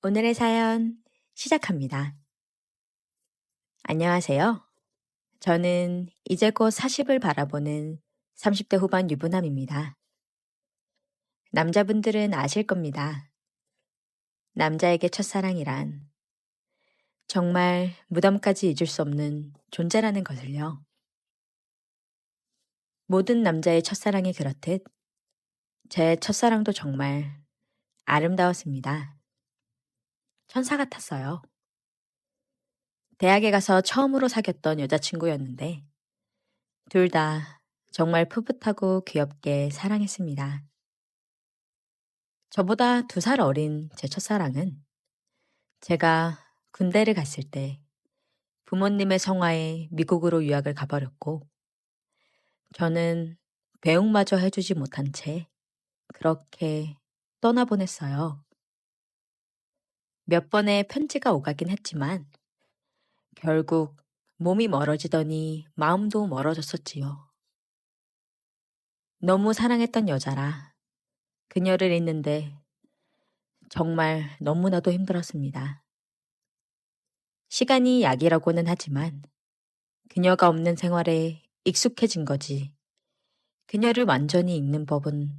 오늘의 사연 시작합니다. 안녕하세요. 저는 이제 곧 40을 바라보는 30대 후반 유부남입니다. 남자분들은 아실 겁니다. 남자에게 첫사랑이란 정말 무덤까지 잊을 수 없는 존재라는 것을요. 모든 남자의 첫사랑이 그렇듯 제 첫사랑도 정말 아름다웠습니다. 천사 같았어요. 대학에 가서 처음으로 사귀었던 여자친구였는데, 둘 다 정말 풋풋하고 귀엽게 사랑했습니다. 저보다 두 살 어린 제 첫사랑은 제가 군대를 갔을 때 부모님의 성화에 미국으로 유학을 가버렸고, 저는 배웅마저 해주지 못한 채 그렇게 떠나보냈어요. 몇 번의 편지가 오가긴 했지만 결국 몸이 멀어지더니 마음도 멀어졌었지요. 너무 사랑했던 여자라 그녀를 잊는데 정말 너무나도 힘들었습니다. 시간이 약이라고는 하지만 그녀가 없는 생활에 익숙해진 거지 그녀를 완전히 잊는 법은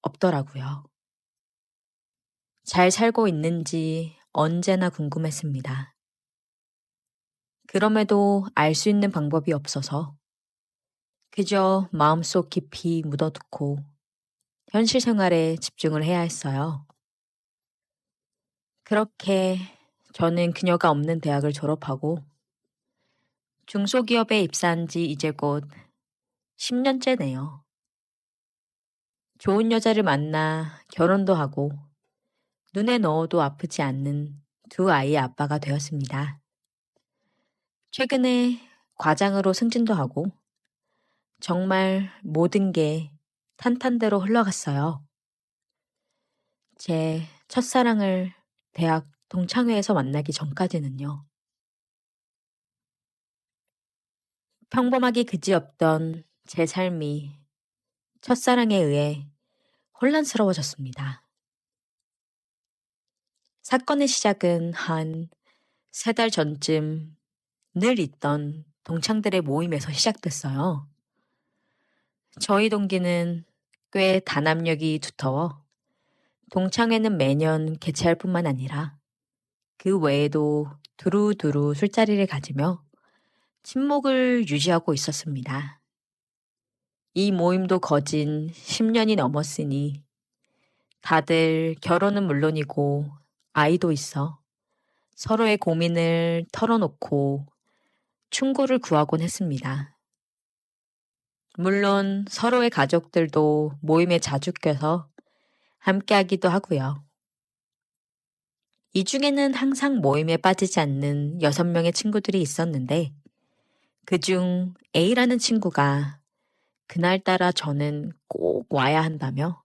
없더라고요. 잘 살고 있는지 언제나 궁금했습니다. 그럼에도 알 수 있는 방법이 없어서 그저 마음속 깊이 묻어두고 현실 생활에 집중을 해야 했어요. 그렇게 저는 그녀가 없는 대학을 졸업하고 중소기업에 입사한 지 이제 곧 10년째네요. 좋은 여자를 만나 결혼도 하고 눈에 넣어도 아프지 않는 두 아이의 아빠가 되었습니다. 최근에 과장으로 승진도 하고 정말 모든 게 탄탄대로 흘러갔어요. 제 첫사랑을 대학 동창회에서 만나기 전까지는요. 평범하기 그지없던 제 삶이 첫사랑에 의해 혼란스러워졌습니다. 사건의 시작은 한 세 달 전쯤 늘 있던 동창들의 모임에서 시작됐어요. 저희 동기는 꽤 단합력이 두터워 동창회는 매년 개최할 뿐만 아니라 그 외에도 두루두루 술자리를 가지며 친목을 유지하고 있었습니다. 이 모임도 거진 10년이 넘었으니 다들 결혼은 물론이고 아이도 있어 서로의 고민을 털어놓고 충고를 구하곤 했습니다. 물론 서로의 가족들도 모임에 자주 껴서 함께 하기도 하고요. 이 중에는 항상 모임에 빠지지 않는 여섯 명의 친구들이 있었는데, 그중 A라는 친구가 그날따라 저는 꼭 와야 한다며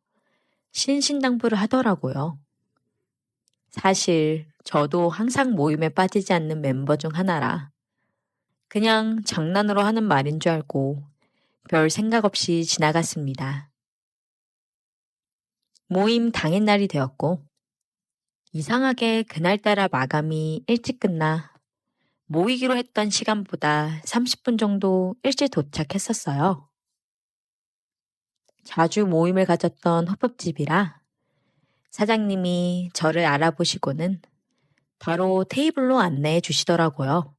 신신당부를 하더라고요. 사실 저도 항상 모임에 빠지지 않는 멤버 중 하나라 그냥 장난으로 하는 말인 줄 알고 별 생각 없이 지나갔습니다. 모임 당일날이 되었고 이상하게 그날따라 마감이 일찍 끝나 모이기로 했던 시간보다 30분 정도 일찍 도착했었어요. 자주 모임을 가졌던 호법집이라 사장님이 저를 알아보시고는 바로 테이블로 안내해 주시더라고요.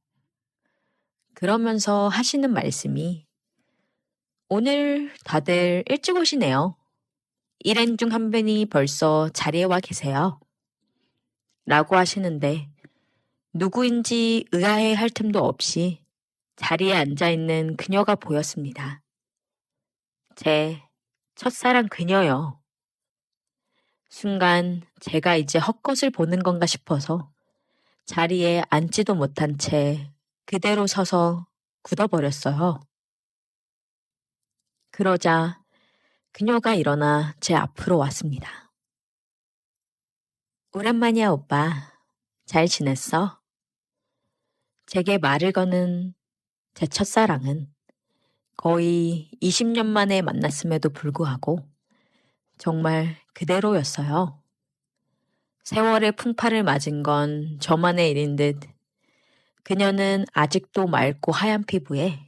그러면서 하시는 말씀이 오늘 다들 일찍 오시네요. 일행 중 한 분이 벌써 자리에 와 계세요. 라고 하시는데 누구인지 의아해 할 틈도 없이 자리에 앉아 있는 그녀가 보였습니다. 제 첫사랑 그녀요. 순간 제가 이제 헛것을 보는 건가 싶어서 자리에 앉지도 못한 채 그대로 서서 굳어버렸어요. 그러자 그녀가 일어나 제 앞으로 왔습니다. 오랜만이야, 오빠. 잘 지냈어? 제게 말을 거는 제 첫사랑은 거의 20년 만에 만났음에도 불구하고 정말 그대로였어요. 세월의 풍파를 맞은 건 저만의 일인 듯 그녀는 아직도 맑고 하얀 피부에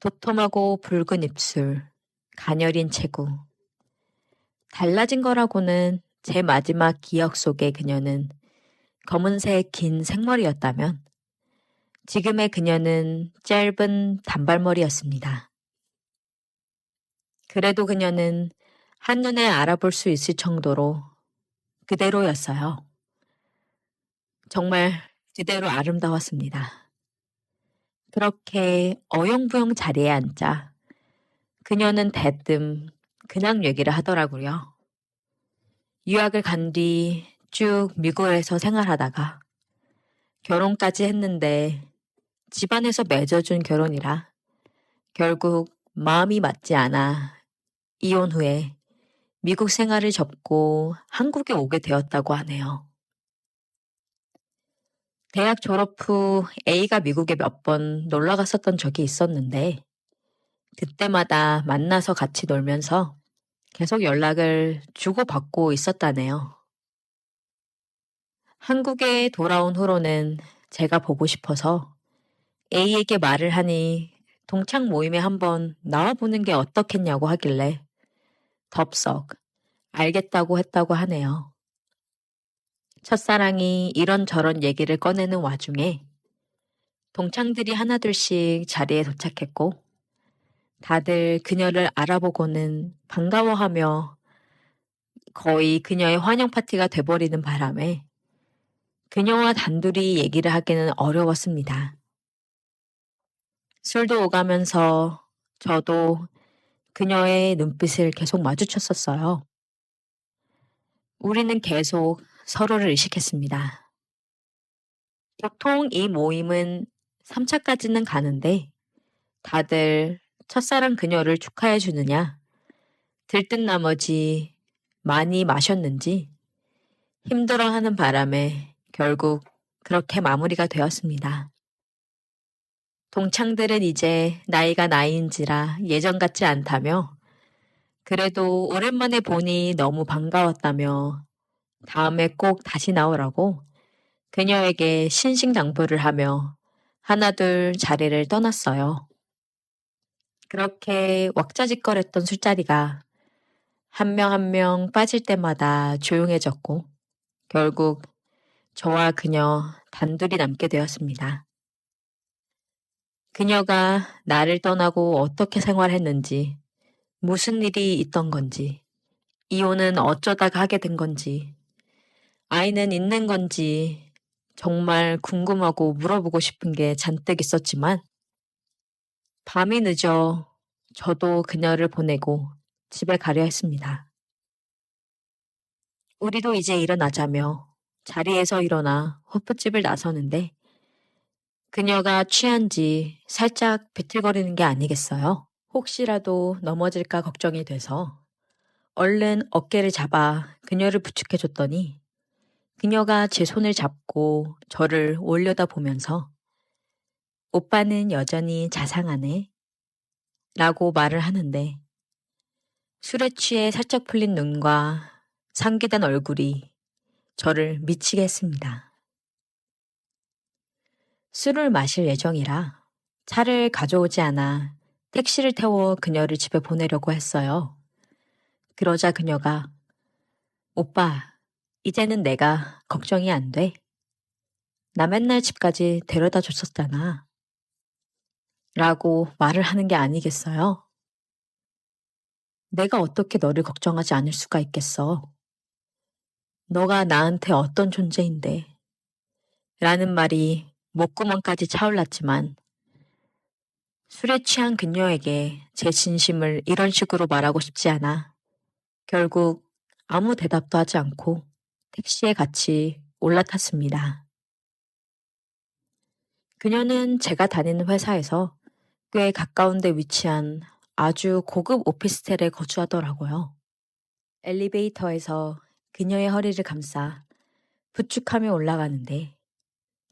도톰하고 붉은 입술, 가녀린 체구. 달라진 거라고는 제 마지막 기억 속의 그녀는 검은색 긴 생머리였다면 지금의 그녀는 짧은 단발머리였습니다. 그래도 그녀는 한눈에 알아볼 수 있을 정도로 그대로였어요. 정말 그대로 아름다웠습니다. 그렇게 어영부영 자리에 앉자 그녀는 대뜸 그냥 얘기를 하더라고요. 유학을 간 뒤 쭉 미국에서 생활하다가 결혼까지 했는데 집안에서 맺어준 결혼이라 결국 마음이 맞지 않아 이혼 후에 미국 생활을 접고 한국에 오게 되었다고 하네요. 대학 졸업 후 A가 미국에 몇 번 놀러 갔었던 적이 있었는데 그때마다 만나서 같이 놀면서 계속 연락을 주고받고 있었다네요. 한국에 돌아온 후로는 제가 보고 싶어서 A에게 말을 하니 동창 모임에 한번 나와보는 게 어떻겠냐고 하길래 덥석 알겠다고 했다고 하네요. 첫사랑이 이런저런 얘기를 꺼내는 와중에 동창들이 하나둘씩 자리에 도착했고 다들 그녀를 알아보고는 반가워하며 거의 그녀의 환영 파티가 돼버리는 바람에 그녀와 단둘이 얘기를 하기는 어려웠습니다. 술도 오가면서 저도 그녀의 눈빛을 계속 마주쳤었어요. 우리는 계속 서로를 의식했습니다. 보통 이 모임은 3차까지는 가는데 다들 첫사랑 그녀를 축하해 주느냐? 들뜬 나머지 많이 마셨는지 힘들어하는 바람에 결국 그렇게 마무리가 되었습니다. 동창들은 이제 나이가 나이인지라 예전 같지 않다며 그래도 오랜만에 보니 너무 반가웠다며 다음에 꼭 다시 나오라고 그녀에게 신신당부를 하며 하나둘 자리를 떠났어요. 그렇게 왁자지껄했던 술자리가 한 명 한 명 빠질 때마다 조용해졌고 결국 저와 그녀 단둘이 남게 되었습니다. 그녀가 나를 떠나고 어떻게 생활했는지, 무슨 일이 있던 건지, 이혼은 어쩌다가 하게 된 건지, 아이는 있는 건지 정말 궁금하고 물어보고 싶은 게 잔뜩 있었지만 밤이 늦어 저도 그녀를 보내고 집에 가려 했습니다. 우리도 이제 일어나자며 자리에서 일어나 호프집을 나서는데 그녀가 취한지 살짝 비틀거리는 게 아니겠어요? 혹시라도 넘어질까 걱정이 돼서 얼른 어깨를 잡아 그녀를 부축해 줬더니 그녀가 제 손을 잡고 저를 올려다 보면서 오빠는 여전히 자상하네. 라고 말을 하는데 술에 취해 살짝 풀린 눈과 상기된 얼굴이 저를 미치게 했습니다. 술을 마실 예정이라 차를 가져오지 않아 택시를 태워 그녀를 집에 보내려고 했어요. 그러자 그녀가 오빠, 이제는 내가 걱정이 안 돼. 나 맨날 집까지 데려다 줬었잖아. 라고 말을 하는 게 아니겠어요? 내가 어떻게 너를 걱정하지 않을 수가 있겠어. 너가 나한테 어떤 존재인데. 라는 말이 목구멍까지 차올랐지만 술에 취한 그녀에게 제 진심을 이런 식으로 말하고 싶지 않아. 결국 아무 대답도 하지 않고 택시에 같이 올라탔습니다. 그녀는 제가 다니는 회사에서 꽤 가까운 데 위치한 아주 고급 오피스텔에 거주하더라고요. 엘리베이터에서 그녀의 허리를 감싸 부축하며 올라가는데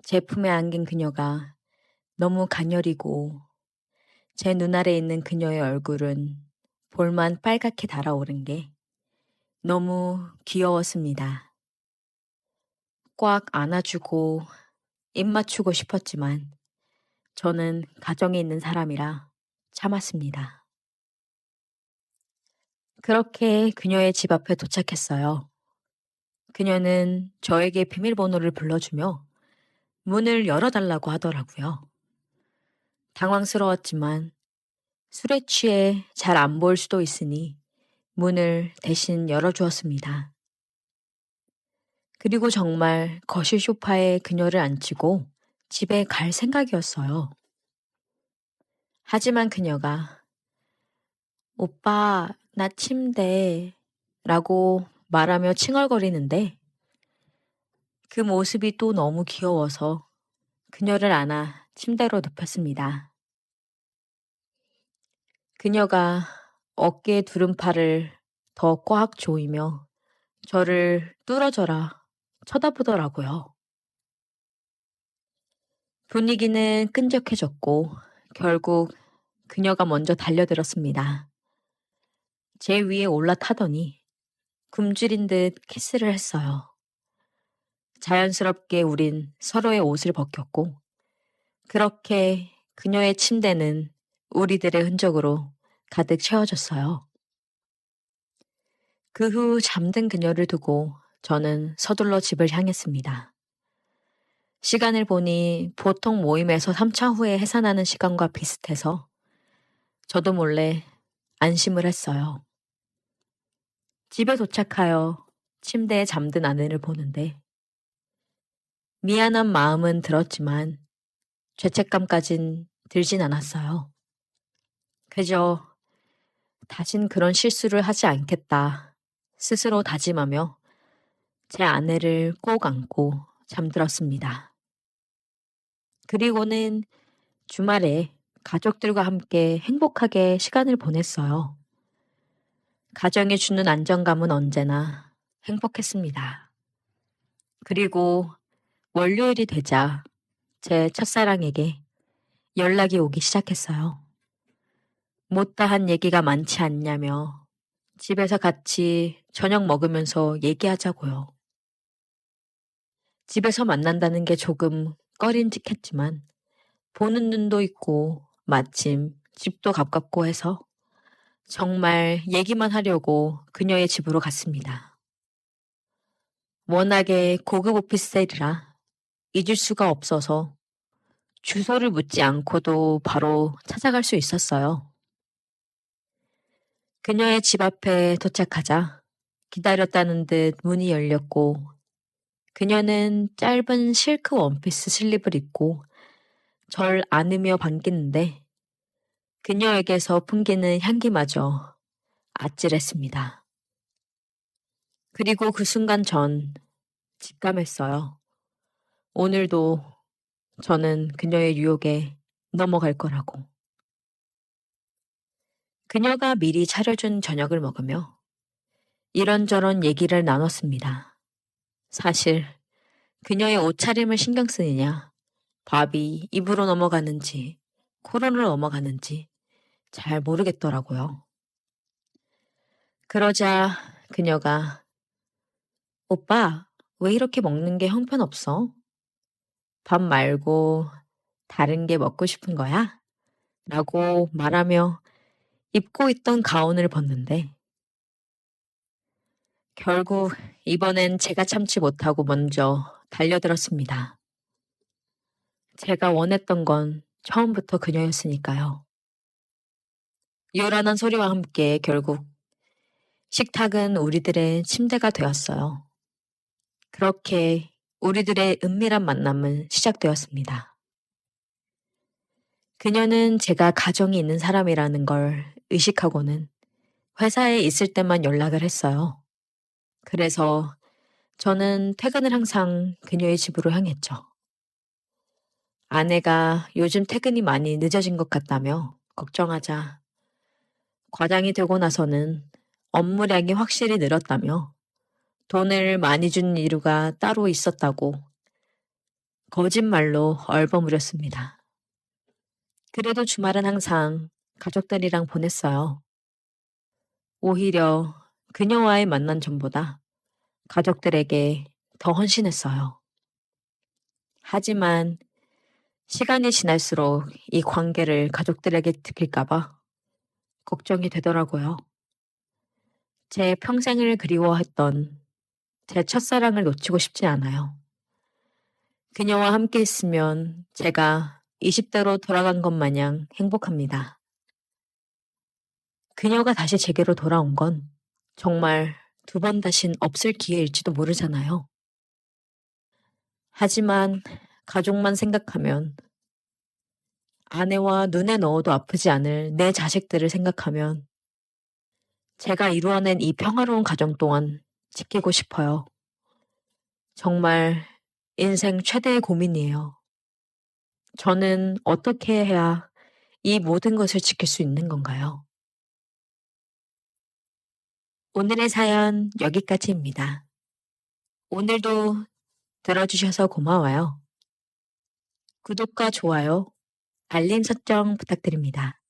제 품에 안긴 그녀가 너무 가녀리고 제 눈알에 있는 그녀의 얼굴은 볼만 빨갛게 달아오른 게 너무 귀여웠습니다. 꽉 안아주고 입 맞추고 싶었지만 저는 가정에 있는 사람이라 참았습니다. 그렇게 그녀의 집 앞에 도착했어요. 그녀는 저에게 비밀번호를 불러주며 문을 열어달라고 하더라고요. 당황스러웠지만 술에 취해 잘 안 보일 수도 있으니 문을 대신 열어주었습니다. 그리고 정말 거실 소파에 그녀를 앉히고 집에 갈 생각이었어요. 하지만 그녀가 오빠, 나 침대 라고 말하며 칭얼거리는데 그 모습이 또 너무 귀여워서 그녀를 안아 침대로 눕혔습니다. 그녀가 어깨에 두른 팔을 더 꽉 조이며 저를 뚫어져라 쳐다보더라고요. 분위기는 끈적해졌고 결국 그녀가 먼저 달려들었습니다. 제 위에 올라타더니 굶주린 듯 키스를 했어요. 자연스럽게 우린 서로의 옷을 벗겼고 그렇게 그녀의 침대는 우리들의 흔적으로 가득 채워졌어요. 그 후 잠든 그녀를 두고 저는 서둘러 집을 향했습니다. 시간을 보니 보통 모임에서 3차 후에 해산하는 시간과 비슷해서 저도 몰래 안심을 했어요. 집에 도착하여 침대에 잠든 아내를 보는데 미안한 마음은 들었지만 죄책감까진 들진 않았어요. 그저 다신 그런 실수를 하지 않겠다 스스로 다짐하며 제 아내를 꼭 안고 잠들었습니다. 그리고는 주말에 가족들과 함께 행복하게 시간을 보냈어요. 가정이 주는 안정감은 언제나 행복했습니다. 그리고 월요일이 되자 제 첫사랑에게 연락이 오기 시작했어요. 못다한 얘기가 많지 않냐며 집에서 같이 저녁 먹으면서 얘기하자고요. 집에서 만난다는 게 조금 꺼림직했지만 보는 눈도 있고 마침 집도 가깝고 해서 정말 얘기만 하려고 그녀의 집으로 갔습니다. 워낙에 고급 오피스텔이라 잊을 수가 없어서 주소를 묻지 않고도 바로 찾아갈 수 있었어요. 그녀의 집 앞에 도착하자 기다렸다는 듯 문이 열렸고 그녀는 짧은 실크 원피스 슬립을 입고 절 안으며 반기는데 그녀에게서 풍기는 향기마저 아찔했습니다. 그리고 그 순간 전 직감했어요. 오늘도 저는 그녀의 유혹에 넘어갈 거라고. 그녀가 미리 차려준 저녁을 먹으며 이런저런 얘기를 나눴습니다. 사실 그녀의 옷차림을 신경 쓰느냐, 밥이 입으로 넘어가는지, 코로를 넘어가는지 잘 모르겠더라고요. 그러자 그녀가 오빠, 왜 이렇게 먹는 게 형편없어? 밥 말고 다른 게 먹고 싶은 거야? 라고 말하며 입고 있던 가운을 벗는데 결국 이번엔 제가 참지 못하고 먼저 달려들었습니다. 제가 원했던 건 처음부터 그녀였으니까요. 요란한 소리와 함께 결국 식탁은 우리들의 침대가 되었어요. 그렇게 우리들의 은밀한 만남은 시작되었습니다. 그녀는 제가 가정이 있는 사람이라는 걸 의식하고는 회사에 있을 때만 연락을 했어요. 그래서 저는 퇴근을 항상 그녀의 집으로 향했죠. 아내가 요즘 퇴근이 많이 늦어진 것 같다며 걱정하자 과장이 되고 나서는 업무량이 확실히 늘었다며 돈을 많이 준 이유가 따로 있었다고 거짓말로 얼버무렸습니다. 그래도 주말은 항상 가족들이랑 보냈어요. 오히려 그녀와의 만난 전보다 가족들에게 더 헌신했어요. 하지만 시간이 지날수록 이 관계를 가족들에게 들킬까봐 걱정이 되더라고요. 제 평생을 그리워했던 제 첫사랑을 놓치고 싶지 않아요. 그녀와 함께 있으면 제가 20대로 돌아간 것 마냥 행복합니다. 그녀가 다시 제게로 돌아온 건 정말 두 번 다신 없을 기회일지도 모르잖아요. 하지만 가족만 생각하면 아내와 눈에 넣어도 아프지 않을 내 자식들을 생각하면 제가 이루어낸 이 평화로운 가정 동안 지키고 싶어요. 정말 인생 최대의 고민이에요. 저는 어떻게 해야 이 모든 것을 지킬 수 있는 건가요? 오늘의 사연 여기까지입니다. 오늘도 들어주셔서 고마워요. 구독과 좋아요, 알림 설정 부탁드립니다.